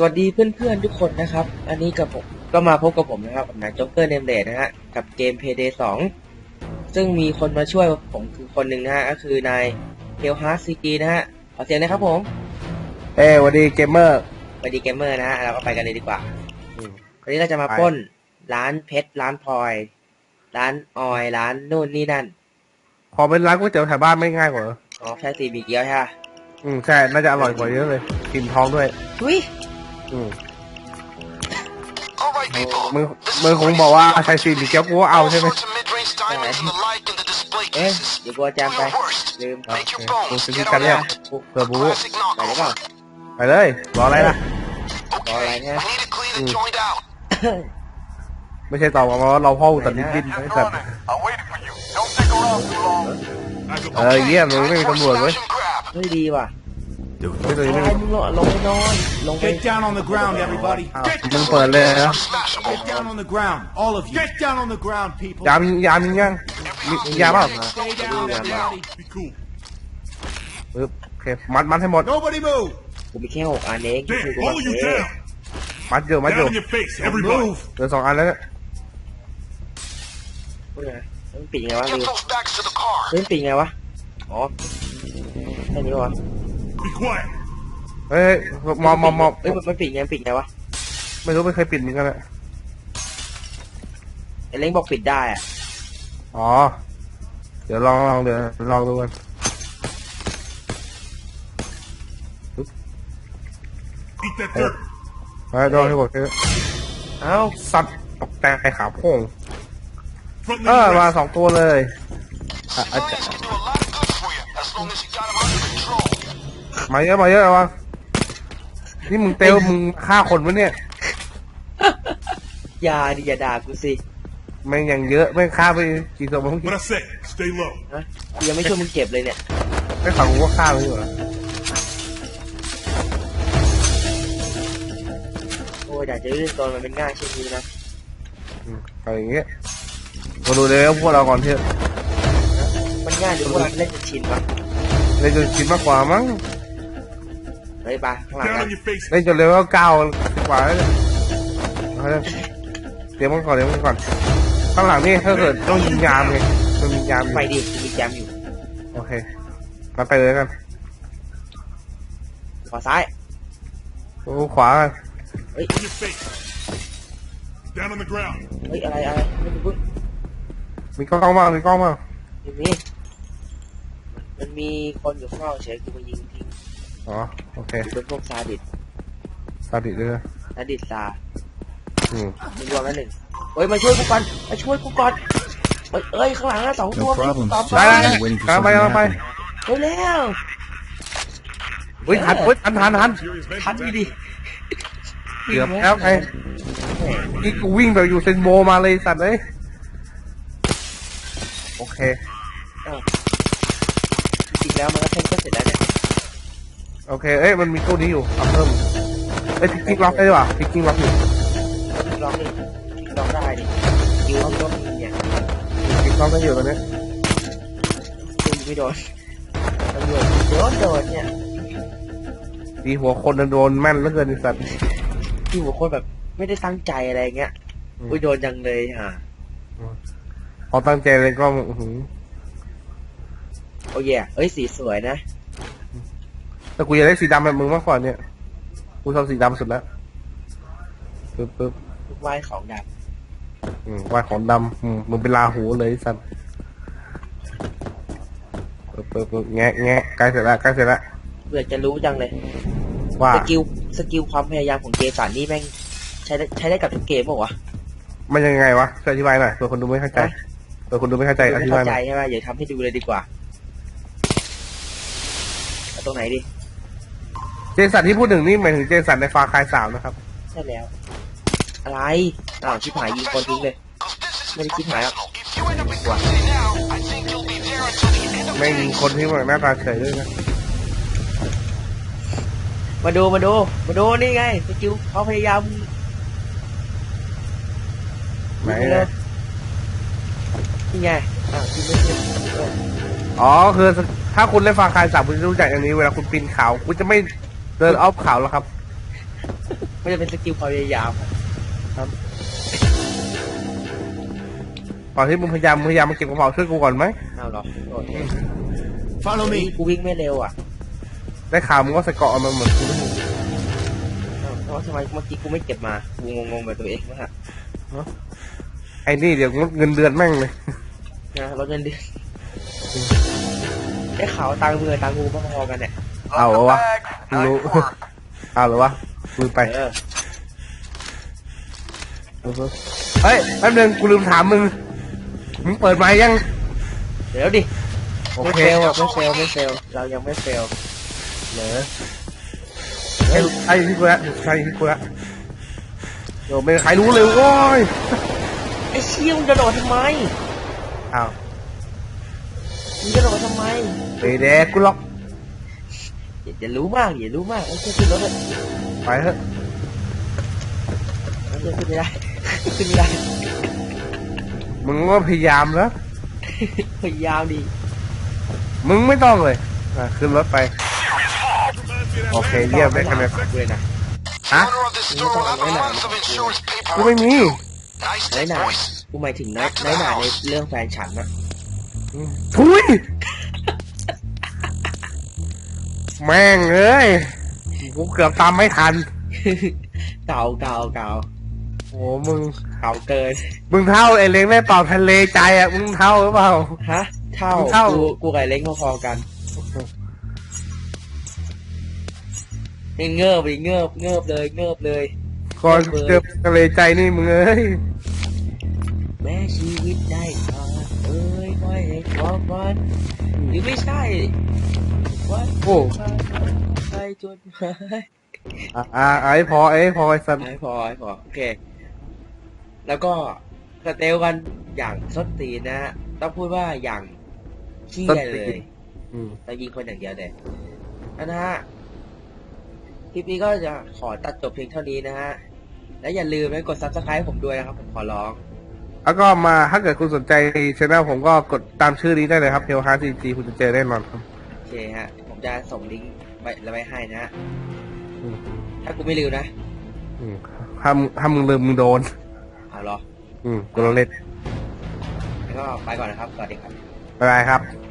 สวัสดีเพื่อนๆทุกคนนะครับ อันนี้กับผมก็มาพบกับผมนะครับกับนายจ็อกเกอร์เนมเดนะฮะ กับเกม Payday 2ซึ่งมีคนมาช่วยผมคือคนหนึ่งนะฮะ ก็คือนายเฮลฮาร์ซีกีนะฮะ ขอเสียงนะครับผม เอ้ยสวัสดีเกมเมอร์สวัสดีเกมเมอร์นะฮะ เราก็ไปกันเลยดีกว่าอืมวันนี้เราจะมาไปปล้นร้านเพชรร้านพลอย ร้านออยร้านนู่นนี่นั่น พอเป็นร้านก๋วยเตี๋ยวแถวบ้านไม่ง่ายกว่าเหรออ๋อแค่ตีบีเกียวใช่ปะอืมใช่ น่าจะอร่อยกว่าเยอะเลย กินท้องด้วยอุ้ย อืม All right, people. มึงมึงคงบอกว่าใช้ซีนเกี๊ยวกูก็เอาใช่ไหม All sorts of mid-range diamonds and the like in the display เอ๊ะ cases. เดี๋ยวกูเอาแจม Do ไป your worst. ลืม Make your โอ bones. เค Get กัน on เนี่ย out. เผื่อบู Classic ไปหรือเปล่า knockoff. ไปเลยรออะไรล่ะ All Okay, right, yeah. we need to clean the Mm. joint out. ไม่ใช่ตอบมาว่าเราพ่ออุตส่าห์ดิ้นดิ้นไอ้สัตว์ I'm waiting for you. Don't stick around too long. เออเยี่ยมเลยไม่มีตำรวจเว้ย Smash and grab. เฮ้ยดีว่ะ ไม่เลยไม่ไอ้มีมึงลงลงไปนอนลงไป Get down on the ground, everybody. อ้าวมึงเปิดเลยนะ Smash 'em. Get down on the ground, all of you. Get down on the ground, people. ยามยามยังมีมียาเปล่า Stay down, everybody. Be cool. ปึ๊บโอเคมัดมัดให้หมด Nobody move. กูมีแค่หกอันเองคือ Damn, กู all of you เอ๊ะ down. มัดเยอะมัดเย Down อะ in your face, everybody. Move. เหลือสองอันแล้วเนี่ยพูดไงมันปิดยังไงวะ Get ดู those bags to the car. เฮ้ยมันปิดยังไงวะ อ๋อแค่นี้วะ Be quiet. เฮ้ยมอมมอมมอมเฮ้ยมันมันปิดยังไงมันปิดยังไงวะไม่รู้ไม่เคยปิดเหมือนกันแหละไอ้เล้งบอกปิดได้อะอ๋อ เดี๋ยวลองลองเดี๋ยวลองดูกัน Eat that dirt. ไปโดนให้หมดเลยเอ้าสัตว์ตกใจขาโพ่ง Front เออ leg มา rest. สองตัวเลยอะอะ Civilians can do a lot of good for you as long as you got them under control. มาเยอะมาเยอะวะนี่มึงเตลมึงฆ่าคนวะเนี่ย อย่าดิอย่าด่ากูสิแม่งอย่างเยอะแม่งฆ่าไปกี่ตัวเมื่อกี้ What I say? Stay low. นะกูยังไม่ช่วยมึงเก็บเลยเนี่ย ไม่ฝังกูว่าฆ่าไปอยู่เหรอโอ้ยอยากจะเล่นตอนมันเป็นง่ายเช่นนี้นะอืมเอาอย่างเงี้ยมาดูเลยว่าพวกเราก่อนเถอะมันง่ายหรือว่าเราเล่นจนชินวะ เล่นจนชินมากกว่ามั้งเฮ้ยไปข้างหลัง Down กัน on your face. เล่นจนเลเวลเก้าสิบกว่าแล้วเนี่ยเอาเถอะเดี๋ยวมันก่อนเดี๋ยวมันก่อน ข้างหลังนี่ถ้าเกิดต้องยิงยามไงมันมียามอยู่ไปดิกูมีแจมอยู่โอเคมาไปเลยกันขวาซ้าย โอ้ขวากัน On your face. Down on the ground. เฮ้ยอะไรอะไรไม่รู้มีกล้องบ้างมีกล้องบ้าง อย่างนี้มันมีคนอยู่ข้างนอกเฉยกูมายิงทิ้ง อ๋อ โอเคกูเป็นพวกซาดิสซาดิสด้วยนะซาดิสซาอืมมึงรวมแล้วหนึ่งเฮ้ย มาช่วยกูก่อน มาช่วยกูก่อน เอ้ยเอ้ยข้างหลังนะสองตัว No problem. ตามได้ไปได้ I'm waiting for กำลังไป something กำลัง to ไป happen. เฮ้ยแล้วเฮ้ยทันเฮ้ยทันทันทัน Serious ทัน vengeance. ดิดิเกือบแล้วไงนี่กูวิ่งแบบอยู่เซนโบมาเลยสัตว์เลยโอเค จริงๆแล้วมันก็แค่ก็เสร็จแล้วเนี่ย โอเค เอ้ย มันมีตู้นี้อยู่เอาเพิ่มเอ้ยพิกกิ้งล็อกได้ด้วยว่ะพิกกิ้งล็อกอยู่ลองดิลองได้ดิยิวก็มีเนี่ยพิกล็อกได้อยู่ตอนนี้ยิงไม่โดนตำรวจโดนโดนเนี่ยดีหัวคนโดนแม่นเหลือเกินไอ้สัตว์ที่หัวคนแบบไม่ได้ตั้งใจอะไรเงี้ยอืมอุ้ยโดนจังเลยฮะพอตั้งใจเลยก็อื้อหือโอ้ยเอ้ยสีสวยนะ แต่กูอยากได้สีดำแบบมึงมากกว่าเนี่ย กูชอบสีดำสุดแล้วปึ๊บปึ๊บไหว้ของดอืมว่าของดำอืมมึงเป็นลาหูเลยไอ้สัตว์ปึ๊บปึ๊บปึ๊บแงะแงะใกล้เสร็จแล้วใกล้เสร็จแล้วำเผื่อจะรู้จังเลย ว่า สกิล สกิลความพยายามของเจสันนี่แม่งใช้ได้ใช้ได้กับทุกเกมเปล่าวะมันยังไงวะช่วยอธิบายหน่อยเผื่อคนดูไม่เข้าใจฮะเผื่อคนดูไม่เข้าใจอไม่ธิบาเข้ายหใจน่อยใช่ไหมอย่าทำให้ดูเลยดีกว่าเอาตรงไหนดิเจสันที่พูดถึงนี่หมายถึงเจสันในฟาคายสามนะครับ ใช่แล้ว อะไรอ้าวชิบหายยิงคนทิ้งเลย Cause this is What did you hire? professional. If you end up in custody now, I think you'll be there until the end of ไม่มีคนที่แบบหน้าตาเฉยด้วยนะ มาดูมาดู มาดูนี่ไงสกิลเขาพยายามไหนยิงเลเลยยนี่ไงอ้าวยิงไม่ขึ้นเอออ๋อคือถ้าคุณเล่นฟาคายสามคุณจะรู้จักอย่างนี้เวลาคุณปีนเขาคุณจะไม่ เดินอ้อมเขาแล้วครับ มันจะเป็นสกิลความพยายามก่อนที่มึงพยายามพยายามมาเก็บกระเป๋าช่วยกูก่อนไหมเอาหรอโอเค Follow นี่ me. กูวิ่งไม่เร็วอะ ได้ข่าวมึงก็ใส่เกาะมาเหมือนกูเอ้าเพราะทำไมเมื่อกี้กูไม่เก็บมา กูงงๆกับตัวเองมากไอ้นี่เดี๋ยวเงินเดือนแม่งเลยนะรถเงินเดือนได้ข่าวตังค์มือตังค์กูพอๆกันเนี่ย เอาเหรอวะ Bag. รู้ Nice work. เอาเหรอวะลืมไปเออเฮ้ยแป๊บนึงกูลืมถามมึง มึงเปิดไมค์ยัง เดี๋ยวดิโอไม่เคเฟลอะไม่เฟลไม่เฟลเรายังไม่เฟลเหรอใช่ใช่ที่กูละใช่ที่กูละเดี๋ยวไม่มีใครรู้เลยโว้ยไอ้เชี่ยมึงกระโดดทำไมอ้าวมึงกระโดดทำไมไปแดกกูหรอก อย่าอย่ารู้มากอย่ารู้มากไอ้เชี่ยขึ้นรถเลยไปเถอะไอ้เชี่ยขึ้นไม่ได้ ขึ้นไม่ได้มึงก็พยายามแล้ว พยายามดีมึงไม่ต้องเลยอะขึ้นรถไป โอเคเยี่ยมได้คะแนนเลยนะ ฮะ Owner of this store will have a month of insurance กูไม่ paperwork. มี Nice น้อย deep หนา voice. กูหมายถึงน้อยน้อยหนาในเรื่องแฟนฉันอะ ทุย แม่งเอ้ยกูเกือบตามไม่ทัน เก่าเก่าเก่าโอ้มึงเก่าเกิน มึงเท่าไอ้เล้งได้เปล่าทะเลใจอะ มึงเท่าหรือเปล่า ฮะ เท่า เท่า กูกูกับไอ้เล้งพอๆกันนี่เงิบไปเงิบเงิบเลยเงิบเลยก่อนเจอทะเลใจนี่มึงเอ้ยแม้ชีวิตได้ผ่านเอ้ยไม่ให้ความฝันหรือไม่ใช่วัน โอ้ไปจนหมายอะอะไอ้พอไอ้พอไอ้สันไม่พอไม่พอโอเค แล้วก็สเตลกันอย่างส้นตีนนะฮะต้องพูดว่าอย่างขี้ยเลยอืมเรายิงคนอย่างเดียวเลยนะฮะคลิปนี้ก็จะขอตัดจบเพียงเท่านี้นะฮะ และอย่าลืมนะกด subscribe ผมด้วยนะครับ ผมขอร้อง แล้วก็มาถ้าเกิดคุณสนใจช anel ผมก็กดตามชื่อนี้ได้เลยครับเทลฮาร์ซีจีคุณจะเจอแน่นอนครับโอ เคฮะ ผมจะส่งลิงก์ไว้ไว้ให้นะฮะ อืมถ้ากูไม่ลืมนะ อืมถ้ามึงถ้ามึงลืมมึงโดน เอาเหรออืมกูเราเล่นแล้วก็ไปก่อนนะครับ สวัสดีครับ บ๊ายบายครับ